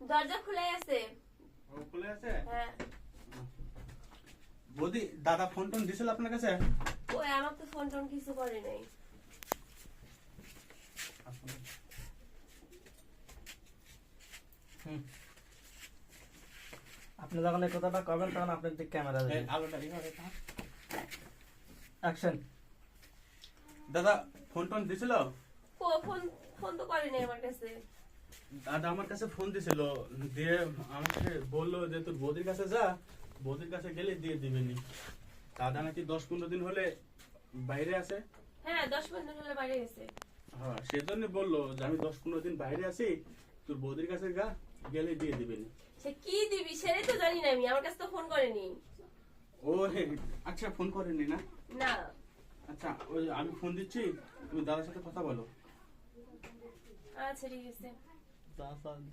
দরজা খুলে আছে ও খুলে আছে হ্যাঁ। বৌদি দাদা ফোন টোন দিছিল আপনার কাছে? ওই আমার তো ফোন টোন কিছু করে নাই। হুম। আপনি যখন এই কথাটা করবেন তখন আপনার দিক ক্যামেরা দেবেন আলোটা এইভাবে অ্যাকশন দাদা ফোন টোন দিছিল? ও ফোন ফোন তো করে নাই আমার কাছে। দাদা আমার কাছে ফোন দিছিল দিয়ে আমাকে বলল যে তোর বৌদির কাছে যা বৌদির কাছে গেলে দিয়ে দিবেনি। দাদা নাকি দশ পনেরো দিন হলে বাইরে আছে? হ্যাঁ দশ পনেরো হলে বাইরে গেছে। হ্যাঁ সেজন্য বলল যে আমি দশ পনেরো দিন বাইরে আছি তোর বৌদির কাছে গা গেলে দিয়ে দিবেনি। সে কি দিবি সেটাই তো জানি না আমি আমার কাছে তো ফোন করেনি। ও হে আচ্ছা ফোন করেনি না? না। আচ্ছা ওই আমি ফোন দিচ্ছি তুমি দাদার সাথে কথা বলো। আচ্ছা ঠিক আছে। Das sind.